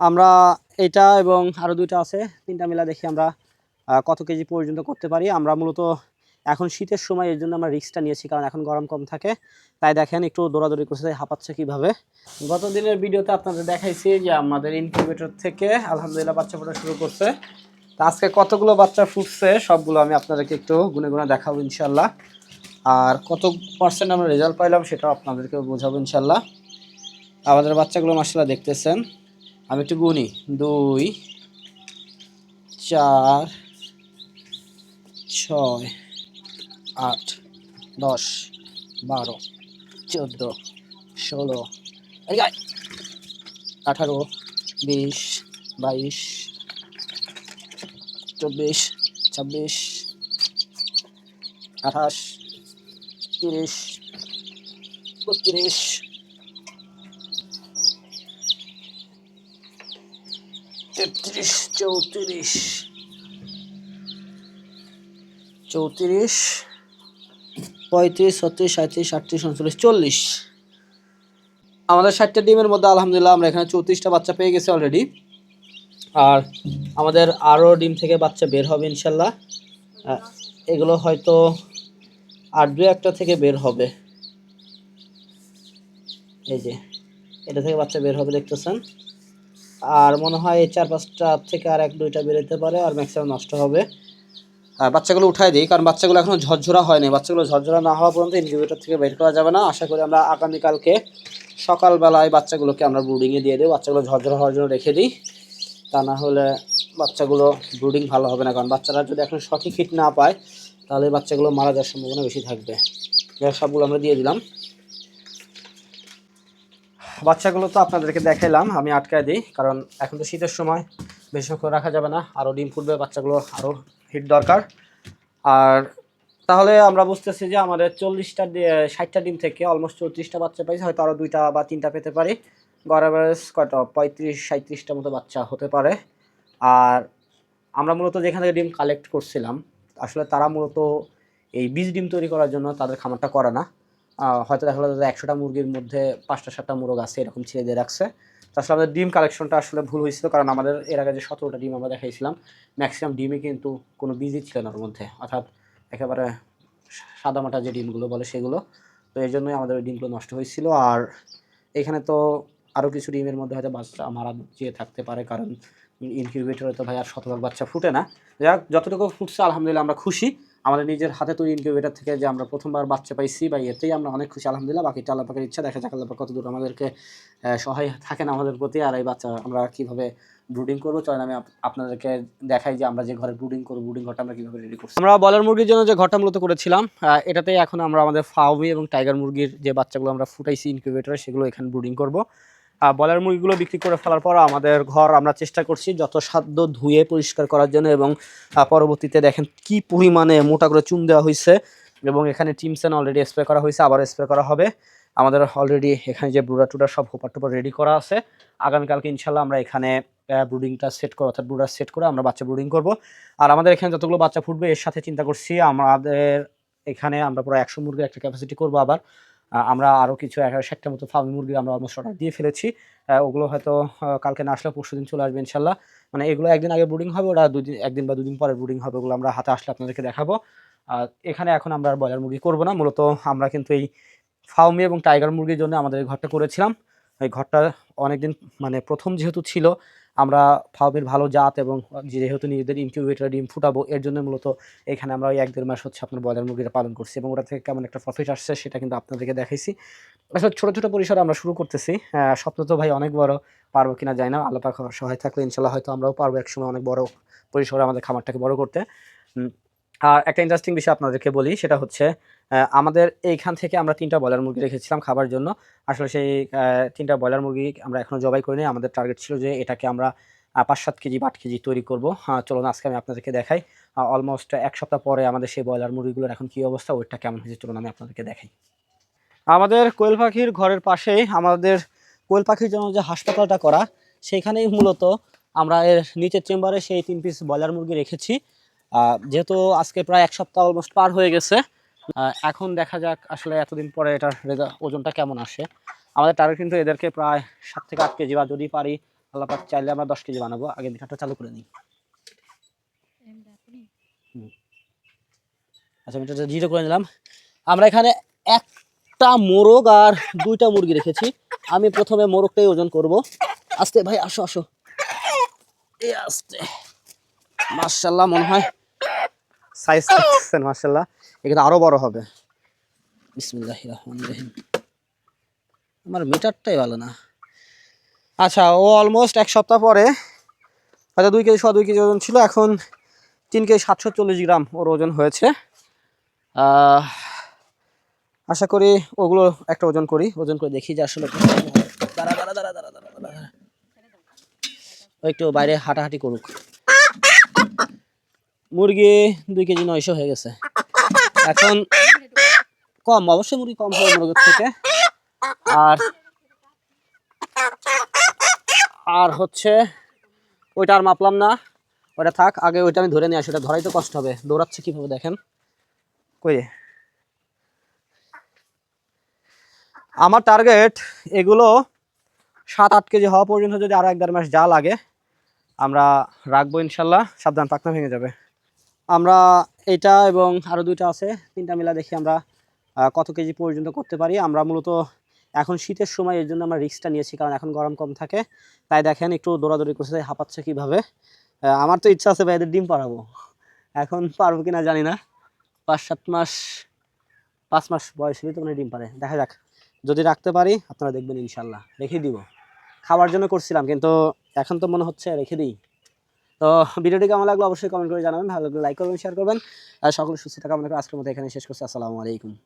আমরা এটা এবং আরও দুইটা আছে, তিনটা মেলা দেখি আমরা কত কেজি পর্যন্ত করতে পারি। আমরা মূলত এখন শীতের সময় এর জন্য আমরা রিস্কটা নিয়েছি, কারণ এখন গরম কম থাকে। তাই দেখেন, একটু দৌড়াদৌড়ি করছে, তাই হাঁপাচ্ছে কীভাবে। গত দিনের ভিডিওতে আপনাদের দেখাইছি যে আমাদের ইনকিউবেটর থেকে আলহামদুলিল্লাহ বাচ্চা ফোটা শুরু করছে। তা আজকে কতগুলো বাচ্চা ফুটছে, সবগুলো আমি আপনাদেরকে একটু গুনে গুনে দেখাবো ইনশাল্লাহ আর কত পার্সেন্ট আমরা রেজাল্ট পাইলাম সেটাও আপনাদেরকে বোঝাবো ইনশাল্লাহ আমাদের বাচ্চাগুলো মাসাল্লাহ দেখতেছেন। আমি একটু গুনি দুই, চার, ছয়, আট, দশ, বারো, চোদ্দ, ষোলো। আঠারো, বিশ, বাইশ, চব্বিশ, ছাব্বিশ, আঠাশ, তিরিশ, বত্রিশ তেত্রিশ, চৌত্রিশ। চৌত্রিশ, পঁয়ত্রিশ, ছত্রিশ সাঁত্রিশ আটত্রিশ, উনচল্লিশ, চল্লিশ। আমাদের ষাটটা ডিমের মধ্যে আলহামদুলিল্লাহ আমরা এখানে চৌত্রিশটা বাচ্চা পেয়ে গেছি অলরেডি আর আমাদের আরও ডিম থেকে বাচ্চা বের হবে ইনশাল্লাহ। এগুলো হয়তো আট দু একটা থেকে বের হবে। এই যে, এটা থেকে বাচ্চা বের হবে দেখতেছেন। আর মনে হয় এই চার পাঁচটা থেকে আর এক দুইটা বেরোতে পারে আর ম্যাক্সিমাম নষ্ট হবে। আর বাচ্চাগুলো উঠাই দিই, কারণ বাচ্চাগুলো এখনও ঝরঝরা হয়নি বাচ্চাগুলো ঝরঝরা না হওয়া পর্যন্ত ইনকিউবেটর থেকে বের করা যাবে না। আশা করি আমরা আগামীকালকে সকালবেলায় বাচ্চাগুলোকে আমরা ব্রুডিংয়ে দিয়ে দিই বাচ্চাগুলো ঝরঝরা হওয়ার জন্য রেখে দিই। তা না হলে বাচ্চাগুলো ব্রুডিং ভালো হবে না, কারণ বাচ্চারা যদি এখন সঠিক হিট না পায়, তাহলে বাচ্চাগুলো মারা যাওয়ার সম্ভাবনা বেশি থাকবে। সবগুলো আমরা দিয়ে দিলাম। বাচ্চাগুলো তো আপনাদেরকে দেখাইলাম, আমি আটকায় দিই, কারণ এখন তো শীতের সময় বেশিক্ষণ রাখা যাবে না, আরও ডিম ফুটবে, বাচ্চাগুলো আরও হিট দরকার। আর তাহলে আমরা বুঝতেছি যে আমাদের চল্লিশটা ষাটটা ডিম থেকে অলমোস্ট চৌত্রিশটা বাচ্চা পাইছে হয়তো আরও দুইটা বা তিনটা পেতে পারি। গড় অ্যাভারেজ কত পঁয়ত্রিশ সাঁত্রিশটা মতো বাচ্চা হতে পারে। আর আমরা মূলত যেখান থেকে ডিম কালেক্ট করছিলাম, আসলে তারা মূলত এই বীজ ডিম তৈরি করার জন্য তাদের খামারটা করে না। হয়তো দেখা গেলো একশোটা মুরগির মধ্যে পাঁচটা সাতটা মুরগ আছে, এরকম ছেড়ে দিয়ে রাখছে। তাছাড়া আমাদের ডিম কালেকশনটা আসলে ভুল হয়েছিল, কারণ আমাদের এর আগে যে সতেরোটা ডিম আমরা দেখাইছিলাম ম্যাক্সিমাম ডিমে কিন্তু কোনো বীজই ছিল না ওর মধ্যে। অর্থাৎ একেবারে সাদামাটা যে ডিমগুলো বলে সেগুলো। তো এই জন্যই আমাদের ওই ডিমগুলো নষ্ট হয়েছিল। আর এখানে তো আরও কিছু ডিমের মধ্যে হয়তো বাচ্চা মারা যেয়ে থাকতে পারে, কারণ ইনকিউবেটরে তো ভাই আর শতভাগ বাচ্চা ফুটে না। যাক, যতটুকু ফুটছে, আলহামদুলিল্লাহ আমরা খুশি। আমাদের নিজের হাতে তৈরি ইনকিউবেটর থেকে যে আমরা প্রথমবার বাচ্চা পাইছি বা এতেই আমরা অনেক খুশি, আলহামদুলিল্লাহ। বাকি আল্লাহ পাকের ইচ্ছা, দেখা যাক আল্লাহ পাক কতদূর আমাদেরকে সহায় থাকেন আমাদের প্রতি আর এই বাচ্চা আমরা কীভাবে ব্রুডিং করব। চলেন আমি আপ- আপনাদেরকে দেখাই যে আমরা যে ঘরে ব্রুডিং করব ব্রুডিং ঘরটা আমরা কীভাবে রেডি করছি। আমরা বলার মুরগির জন্য যে ঘরটা মূলত করেছিলাম এটাতেই এখন আমরা আমাদের ফাউমি এবং টাইগার মুরগির যে বাচ্চাগুলো আমরা ফুটাইছি ইনকিউবেটরে সেগুলো এখানে ব্রুডিং করব। আর বলার মুরগিগুলো বিক্রি করে ফেলার পর আমাদের ঘর আমরা চেষ্টা করছি যত সাধ্য ধুয়ে পরিষ্কার করার জন্য এবং পরবর্তীতে দেখেন কি পরিমাণে মোটা করে চুন দেওয়া হয়েছে এবং এখানে টিমসেন অলরেডি স্প্রে করা হয়েছে আবার স্প্রে করা হবে। আমাদের অলরেডি এখানে যে ব্রুডার টুডার সব হোপার টোপার রেডি করা আছে। আগামীকালকে ইনশাল্লাহ আমরা এখানে ব্রুডিংটা সেট করে অর্থাৎ ব্রুডার সেট করে আমরা বাচ্চা ব্রুডিং করব। আর আমাদের এখানে যতগুলো বাচ্চা ফুটবে এর সাথে চিন্তা করছি, আমাদের এখানে আমরা পুরো একশো মুরগির একটা ক্যাপাসিটি করব আবার। আমরা আরও কিছু ষাটটা মতো ফার্মি মুরগি আমরা অলমোস্ট অর্ডার দিয়ে ফেলেছি। ওগুলো হয়তো কালকে না আসলে পরশু দিন চলে আসবে ইনশাল্লাহ মানে এগুলো একদিন আগে ব্রুডিং হবে, ওরা দুদিন, একদিন বা দুদিন পরে ব্রুডিং হবে, ওগুলো আমরা হাতে আসলে আপনাদেরকে দেখাবো। আর এখানে এখন আমরা আর ব্রয়লার মুরগি করব না, মূলত আমরা কিন্তু এই ফাউমি এবং টাইগার মুরগির জন্য আমাদের ঘরটা করেছিলাম। এই ঘরটা অনেকদিন মানে প্রথম যেহেতু ছিল আমরা ফাউমির ভালো জাত এবং যেহেতু নিজেদের ইনকিউবেটর ডিম ফুটাবো, এর জন্য মূলত এখানে আমরা ওই এক দেড় মাস হচ্ছে আপনার ব্রয়লার মুরগিটা পালন করছি এবং ওটা থেকে কেমন একটা প্রফিট আসছে সেটা কিন্তু আপনাদেরকে দেখাইছি। আসলে ছোটো ছোটো পরিসরে আমরা শুরু করতেছি। স্বপ্ন তো ভাই অনেক বড়, পারব কিনা যায় না। আল্লাহ পাক সহায় থাকলে ইনশাল্লাহ হয়তো আমরাও পারব একসময় অনেক বড় পরিসরে আমাদের খামারটাকে বড় করতে। আর একটা ইন্টারেস্টিং বিষয় আপনাদেরকে বলি, সেটা হচ্ছে আমাদের এইখান থেকে আমরা তিনটা ব্রয়লার মুরগি রেখেছিলাম খাবার জন্য। আসলে সেই তিনটা ব্রয়লার মুরগি আমরা এখনও জবাই করিনি। আমাদের টার্গেট ছিল যে এটাকে আমরা পাঁচ সাত কেজি আট কেজি তৈরি করব। হ্যাঁ চলুন আজকে আমি আপনাদেরকে দেখাই। অলমোস্ট এক সপ্তাহ পরে আমাদের সেই ব্রয়লার মুরগিগুলোর এখন কী অবস্থা, ওইটা কেমন হয়েছে চলুন আমি আপনাদেরকে দেখাই। আমাদের কোয়েল পাখির ঘরের পাশেই আমাদের কোয়েল পাখির জন্য যে হাসপাতালটা করা, সেখানেই মূলত আমরা এর নিচের চেম্বারে সেই তিন পিস ব্রয়লার মুরগি রেখেছি। যেহেতু আজকে প্রায় এক সপ্তাহ অলমোস্ট পার হয়ে গেছে এখন দেখা যাক আসলে এতদিন পরে এটার ওজনটা কেমন আসে। আমাদের টার্গেট কিন্তু এদেরকে প্রায় সাত থেকে আট কেজি বা যদি পারি আল্লাহ পাক চাইলে আমরা দশ কেজি বানাবো। আগে মিটারটা চালু করে নিই। আচ্ছা মিটারটা জিরো করে নিলাম। আমরা এখানে একটা মোরগ আর দুইটা মুরগি রেখেছি। আমি প্রথমে মোরগটাই ওজন করব। আস্তে, ভাই, আসো আসো। এই আস্তে। মার্শাল্লাহ মনে হয় সাইজ দেখছেন মার্শাল্লাহ এখানে আরও বড় হবে। বিসমিল্লাহ রহমান রহিম। আমার মিটারটাই ভালো না। আচ্ছা ও অলমোস্ট এক সপ্তাহ পরে হয়তো দুই কেজি সোয়া দুই কেজি ওজন ছিল এখন তিন কেজি সাতশো চল্লিশ গ্রাম ওর ওজন হয়েছে। আশা করি ওগুলো একটা ওজন করি ওজন করে দেখি যে আসলে দাঁড়া দাঁড়া দাঁড়া দাঁড়া দাঁড়া দাঁড়া। ও একটু বাইরে হাঁটাহাঁটি করুক। মুরগি দুই কেজি নয়শো হয়ে গেছে। এখন কম, অবশ্যই মুরগি কম হবে মুরগির থেকে। আর আর হচ্ছে ওইটা আর মাপলাম না ওটা থাক, আগে ওইটা আমি ধরে নিয়ে আসি, ওটা ধরাই তো কষ্ট হবে। দৌড়াচ্ছে কীভাবে দেখেন? কই? আমার টার্গেট এগুলো সাত, আট কেজি হওয়া পর্যন্ত যদি আরও এক দেড় মাস যা লাগে, আমরা রাখব ইনশাল্লাহ, সাবধান পাকনা ভেঙে যাবে। আমরা এটা এবং আরও দুইটা আছে, তিনটা মেলা দেখি আমরা কত কেজি পর্যন্ত করতে পারি। আমরা মূলত এখন শীতের সময় এর জন্য আমরা রিস্কটা নিয়েছি, কারণ এখন গরম কম থাকে। তাই দেখেন একটু দৌড়াদৌড়ি করছে হাঁপাচ্ছে কীভাবে। আমার তো ইচ্ছা আছে ভাই এদের ডিম পাড়াবো। এখন পারব কিনা জানি না। পাঁচ সাত মাস, পাঁচ মাস বয়স হলেই তো মানে ডিম পারে দেখা যাক, যদি রাখতে পারি, আপনারা দেখবেন ইনশাল্লাহ। রেখে দিব। খাওয়ার জন্য করছিলাম, কিন্তু এখন তো মনে হচ্ছে রেখে দিই। তো ভিডিওটি কেমন লাগল অবশ্যই কমেন্ট করে জানাবেন। ভালো লাগলে লাইক করবেন শেয়ার করবেন। আর সকলে সুস্থ থাকা মনে করে আজকের মতো এখানে শেষ করছি। আসসালামু আলাইকুম।